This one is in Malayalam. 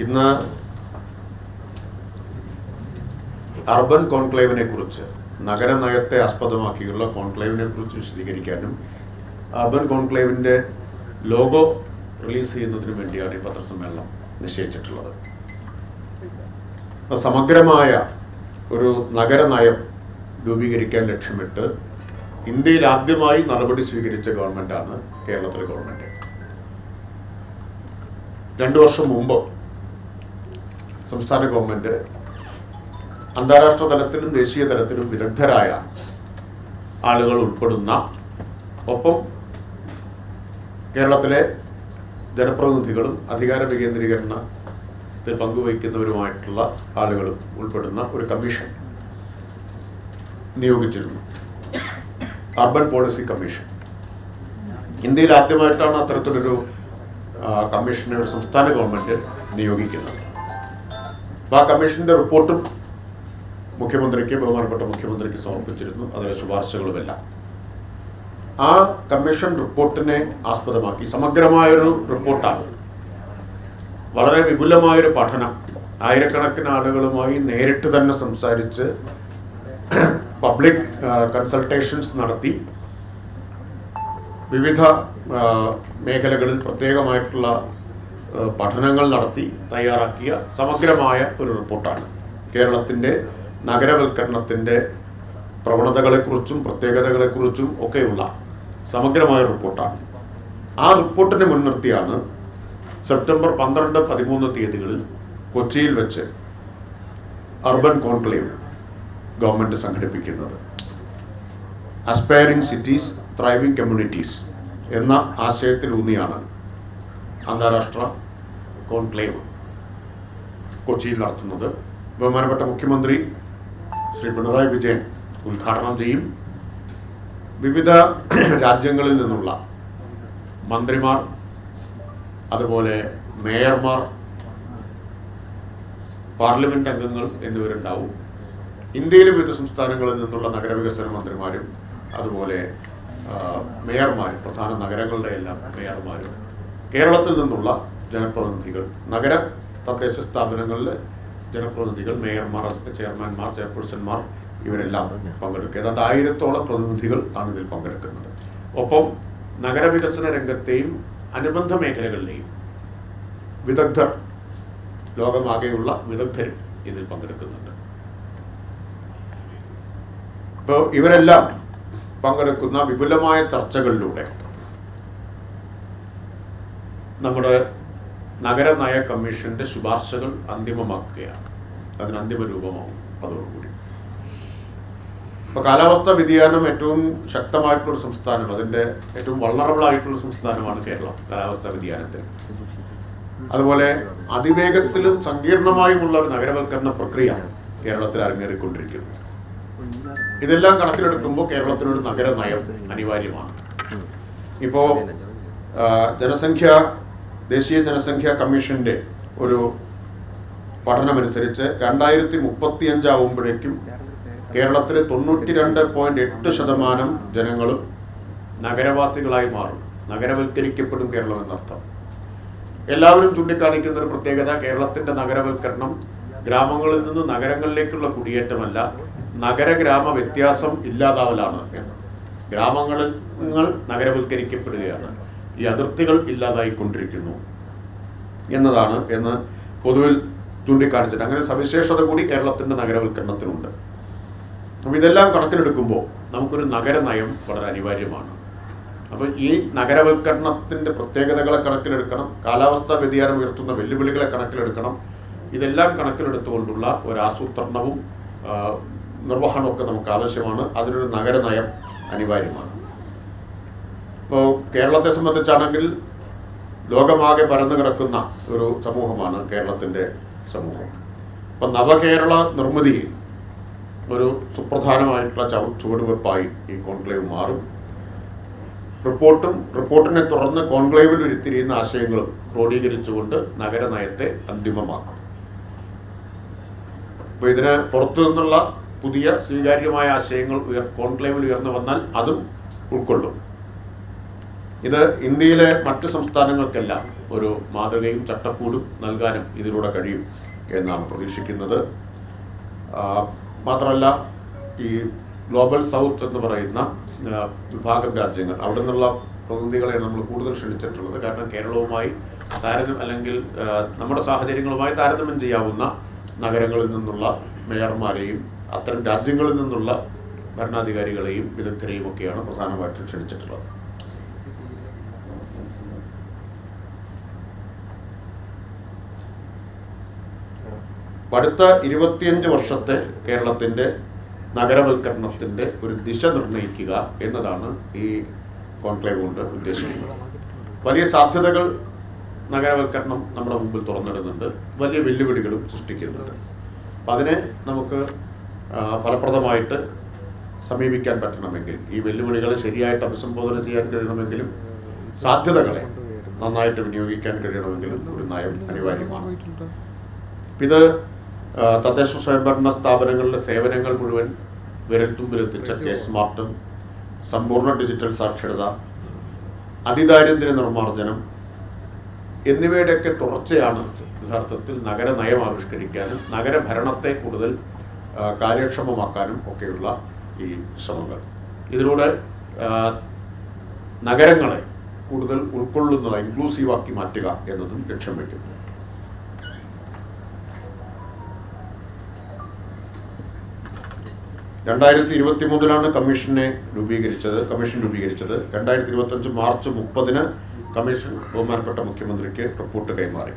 ഇന്ന് അർബൻ കോൺക്ലേവിനെ കുറിച്ച് നഗരനയത്തെ ആസ്പദമാക്കിയുള്ള കോൺക്ലേവിനെ കുറിച്ച് വിശദീകരിക്കാനും അർബൻ കോൺക്ലേവിന്റെ ലോഗോ റിലീസ് ചെയ്യുന്നതിന് വേണ്ടിയാണ് ഈ പത്രസമ്മേളനം നിശ്ചയിച്ചിട്ടുള്ളത്. സമഗ്രമായ ഒരു നഗരനയം രൂപീകരിക്കാൻ ലക്ഷ്യമിട്ട് ഇന്ത്യയിൽ ആദ്യമായി നടപടി സ്വീകരിച്ച ഗവൺമെന്റാണ് കേരളത്തിലെ ഗവൺമെന്റ് രണ്ടു വർഷം മുമ്പ് സംസ്ഥാന ഗവൺമെന്റ് അന്താരാഷ്ട്ര തലത്തിലും ദേശീയ തലത്തിലും വിദഗ്ധരായ ആളുകൾ ഉൾപ്പെടുന്ന ഒപ്പം കേരളത്തിലെ ജനപ്രതിനിധികളും അധികാര വികേന്ദ്രീകരണത്തിൽ പങ്കുവയ്ക്കുന്നവരുമായിട്ടുള്ള ആളുകളും ഉൾപ്പെടുന്ന ഒരു കമ്മീഷൻ നിയോഗിച്ചിരുന്നു. അർബൻ പോളിസി കമ്മീഷൻ ഇന്ത്യയിൽ ആദ്യമായിട്ടാണ് അത്തരത്തിലൊരു കമ്മീഷനെ ഒരു സംസ്ഥാന ഗവൺമെന്റ് നിയോഗിക്കുന്നത്. ആ കമ്മീഷന്റെ റിപ്പോർട്ടും മുഖ്യമന്ത്രിക്ക് ബഹുമാനപ്പെട്ട മുഖ്യമന്ത്രിക്ക് സമർപ്പിച്ചിരുന്നു. അതിലെ ശുപാർശകളുമെല്ലാം. ആ കമ്മീഷൻ റിപ്പോർട്ടിനെ ആസ്പദമാക്കി. സമഗ്രമായൊരു റിപ്പോർട്ടാണ്. വളരെ വിപുലമായൊരു പഠനം. ആയിരക്കണക്കിന് ആളുകളുമായി നേരിട്ട് തന്നെ സംസാരിച്ച് പബ്ലിക് കൺസൾട്ടേഷൻസ് നടത്തി. വിവിധ മേഖലകളിൽ പ്രത്യേകമായിട്ടുള്ള പഠനങ്ങൾ നടത്തി തയ്യാറാക്കിയ സമഗ്രമായ ഒരു റിപ്പോർട്ടാണ്. കേരളത്തിന്റെ നഗരവൽക്കരണത്തിന്റെ പ്രവണതകളെക്കുറിച്ചും പ്രത്യേകതകളെക്കുറിച്ചും ഒക്കെയുള്ള സമഗ്രമായ റിപ്പോർട്ടാണ്. ആ റിപ്പോർട്ടിനെ മുൻനിർത്തിയാണ് സെപ്റ്റംബർ പന്ത്രണ്ട് പതിമൂന്ന് തീയതികളിൽ കൊച്ചിയിൽ വെച്ച് അർബൻ കോൺക്ലേവ് ഗവൺമെന്റ് സംഘടിപ്പിക്കുന്നത്. അസ്പയറിംഗ് സിറ്റീസ് ത്രൈവിംഗ് കമ്മ്യൂണിറ്റീസ് എന്ന ആശയത്തിലൂന്നിയാണ് അന്താരാഷ്ട്ര കോൺക്ലേവ് കൊച്ചിയിൽ നടത്തുന്നത്. ബഹുമാനപ്പെട്ട മുഖ്യമന്ത്രി ശ്രീ പിണറായി വിജയൻ ഉദ്ഘാടനം ചെയ്യും. വിവിധ രാജ്യങ്ങളിൽ നിന്നുള്ള മന്ത്രിമാർ അതുപോലെ മേയർമാർ പാർലമെന്റ് അംഗങ്ങൾ എന്നിവരുണ്ടാവും. ഇന്ത്യയിലെ വിവിധ സംസ്ഥാനങ്ങളിൽ നിന്നുള്ള നഗരവികസന മന്ത്രിമാരും അതുപോലെ മേയർമാരും പ്രധാന നഗരങ്ങളുടെ എല്ലാം മേയർമാരും കേരളത്തിൽ നിന്നുള്ള ജനപ്രതിനിധികൾ നഗര തദ്ദേശ സ്ഥാപനങ്ങളിലെ ജനപ്രതിനിധികൾ മേയർമാർ ചെയർമാൻമാർ ചെയർപേഴ്സൺമാർ ഇവരെല്ലാം പങ്കെടുക്കുക. ഏതാണ്ട് ആയിരത്തോളം പ്രതിനിധികൾ ആണ് ഇതിൽ പങ്കെടുക്കുന്നത്. ഒപ്പം നഗരവികസന രംഗത്തെയും അനുബന്ധ മേഖലകളിലെയും വിദഗ്ധർ ലോകമാകെയുള്ള വിദഗ്ധരും ഇതിൽ പങ്കെടുക്കുന്നുണ്ട്. ഇപ്പോൾ ഇവരെല്ലാം പങ്കെടുക്കുന്ന വിപുലമായ ചർച്ചകളിലൂടെ നമ്മുടെ നഗരനയ കമ്മീഷന്റെ ശുപാർശകൾ അന്തിമമാക്കുകയാണ്. അതിന് അന്തിമ രൂപമാവും അതോടുകൂടി. ഇപ്പൊ കാലാവസ്ഥാ വ്യതിയാനം ഏറ്റവും ശക്തമായിട്ടുള്ള സംസ്ഥാനം അതിന്റെ ഏറ്റവും വളറബിൾ ആയിട്ടുള്ള സംസ്ഥാനമാണ് കേരളം കാലാവസ്ഥാ വ്യതിയാനത്തിൽ. അതുപോലെ അതിവേഗത്തിലും സങ്കീർണമായുമുള്ള ഒരു നഗരവൽക്കരണ പ്രക്രിയ കേരളത്തിൽ അരങ്ങേറിക്കൊണ്ടിരിക്കുന്നു. ഇതെല്ലാം കണക്കിലെടുക്കുമ്പോൾ കേരളത്തിനൊരു നഗര നയം അനിവാര്യമാണ്. ഇപ്പോ ജനസംഖ്യ ദേശീയ ജനസംഖ്യാ കമ്മീഷന്റെ ഒരു പഠനമനുസരിച്ച് രണ്ടായിരത്തി മുപ്പത്തി അഞ്ചാവുമ്പോഴേക്കും കേരളത്തിലെ തൊണ്ണൂറ്റി രണ്ട് പോയിന്റ് എട്ട് ശതമാനം ജനങ്ങളും നഗരവാസികളായി മാറും. നഗരവൽക്കരിക്കപ്പെടും കേരളം എന്നർത്ഥം. എല്ലാവരും ചൂണ്ടിക്കാണിക്കുന്ന ഒരു പ്രത്യേകത കേരളത്തിന്റെ നഗരവൽക്കരണം ഗ്രാമങ്ങളിൽ നിന്ന് നഗരങ്ങളിലേക്കുള്ള കുടിയേറ്റമല്ല നഗര ഗ്രാമ വ്യത്യാസം ഇല്ലാതാവലാണ് ഗ്രാമങ്ങളിൽ നിങ്ങൾ നഗരവൽക്കരിക്കപ്പെടുകയാണ്. ഈ അതിർത്തികൾ ഇല്ലാതായിക്കൊണ്ടിരിക്കുന്നു എന്നതാണ് എന്ന് പൊതുവിൽ ചൂണ്ടിക്കാണിച്ചിട്ട് അങ്ങനെ സവിശേഷത കൂടി കേരളത്തിന്റെ നഗരവൽക്കരണത്തിനുണ്ട് അപ്പോൾ ഇതെല്ലാം കണക്കിലെടുക്കുമ്പോൾ നമുക്കൊരു നഗര നയം വളരെ അനിവാര്യമാണ്. അപ്പോൾ ഈ നഗരവൽക്കരണത്തിന്റെ പ്രത്യേകതകളെ കണക്കിലെടുക്കണം കാലാവസ്ഥാ വ്യതിയാനം ഉയർത്തുന്ന വെല്ലുവിളികളെ കണക്കിലെടുക്കണം ഇതെല്ലാം കണക്കിലെടുത്തുകൊണ്ടുള്ള ഒരു ആസൂത്രണവും ആ, നമുക്ക് ആവശ്യമാണ്. അതിനൊരു നഗര നയം അനിവാര്യമാണ്. ഇപ്പോൾ കേരളത്തെ സംബന്ധിച്ചാണെങ്കിൽ ലോകമാകെ പരന്നു കിടക്കുന്ന ഒരു സമൂഹമാണ് കേരളത്തിന്റെ സമൂഹം. അപ്പം നവകേരള നിർമ്മിതി ഒരു സുപ്രധാനമായിട്ടുള്ള ചവ ചുവടുവെപ്പായി ഈ കോൺക്ലേവ് മാറും. റിപ്പോർട്ടും റിപ്പോർട്ടിനെ തുടർന്ന് കോൺക്ലേവിൽ ഉരുത്തിരിയുന്ന ആശയങ്ങളും ക്രോഡീകരിച്ചുകൊണ്ട് നഗരനയത്തെ അന്തിമമാക്കും. അപ്പോൾ ഇതിന് പുറത്തു നിന്നുള്ള പുതിയ സ്വീകാര്യമായ ആശയങ്ങൾ ഉയർ കോൺക്ലേവിൽ ഉയർന്നു വന്നാൽ അതും ഉൾക്കൊള്ളും. ഇത് ഇന്ത്യയിലെ മറ്റ് സംസ്ഥാനങ്ങൾക്കെല്ലാം ഒരു മാതൃകയും ചട്ടക്കൂടും നൽകാനും ഇതിലൂടെ കഴിയും എന്നാണ് പ്രതീക്ഷിക്കുന്നത്. മാത്രമല്ല ഈ ഗ്ലോബൽ സൗത്ത് എന്ന് പറയുന്ന വിഭാഗം രാജ്യങ്ങൾ അവിടെ നിന്നുള്ള പ്രതിനിധികളെ നമ്മൾ കൂടുതൽ ക്ഷണിച്ചിട്ടുള്ളത്. കാരണം കേരളവുമായി താരതമ്യം അല്ലെങ്കിൽ നമ്മുടെ സാഹചര്യങ്ങളുമായി താരതമ്യം ചെയ്യാവുന്ന നഗരങ്ങളിൽ നിന്നുള്ള മേയർമാരെയും അത്തരം രാജ്യങ്ങളിൽ നിന്നുള്ള ഭരണാധികാരികളെയും വിദഗ്ധരെയും ഒക്കെയാണ് പ്രധാനമായിട്ടും ക്ഷണിച്ചിട്ടുള്ളത്. അടുത്ത ഇരുപത്തിയഞ്ച് വർഷത്തെ കേരളത്തിന്റെ നഗരവൽക്കരണത്തിന്റെ ഒരു ദിശ നിർണയിക്കുക എന്നതാണ് ഈ കോൺക്ലേവ് കൊണ്ട് ഉദ്ദേശിക്കുന്നത്. വലിയ സാധ്യതകൾ നഗരവൽക്കരണം നമ്മുടെ മുമ്പിൽ തുറന്നിടുന്നുണ്ട്. വലിയ വെല്ലുവിളികളും സൃഷ്ടിക്കുന്നുണ്ട്. അപ്പം അതിനെ നമുക്ക് ഫലപ്രദമായിട്ട് സമീപിക്കാൻ പറ്റണമെങ്കിൽ ഈ വെല്ലുവിളികളെ ശരിയായിട്ട് അഭിസംബോധന ചെയ്യാൻ കഴിയണമെങ്കിലും സാധ്യതകളെ നന്നായിട്ട് വിനിയോഗിക്കാൻ കഴിയണമെങ്കിലും ഒരു നയം അനിവാര്യമാണ്. ഇത് തദ്ദേശ സ്വയംഭരണ സ്ഥാപനങ്ങളുടെ സേവനങ്ങൾ മുഴുവൻ വിരൽത്തുമ്പിലെത്തിച്ച കെ സ്മാർട്ടും സമ്പൂർണ ഡിജിറ്റൽ സാക്ഷരത അതിദാരിദ്ര്യ നിർമ്മാർജനം എന്നിവയുടെയൊക്കെ തുടർച്ചയാണ് യഥാർത്ഥത്തിൽ നഗര നയം ആവിഷ്കരിക്കാനും നഗരഭരണത്തെ കൂടുതൽ കാര്യക്ഷമമാക്കാനും ഒക്കെയുള്ള ഈ ശ്രമങ്ങൾ. ഇതിലൂടെ നഗരങ്ങളെ കൂടുതൽ ഉൾക്കൊള്ളുന്നത് ഇൻക്ലൂസീവാക്കി മാറ്റുക എന്നതും ലക്ഷ്യം വയ്ക്കുന്നു. രണ്ടായിരത്തി ഇരുപത്തി മൂന്നിലാണ് കമ്മീഷനെ രൂപീകരിച്ചത് കമ്മീഷൻ രൂപീകരിച്ചത്. രണ്ടായിരത്തി ഇരുപത്തഞ്ച് മാർച്ച് മുപ്പതിന് കമ്മീഷൻ ബഹുമാനപ്പെട്ട മുഖ്യമന്ത്രിക്ക് റിപ്പോർട്ട് കൈമാറി.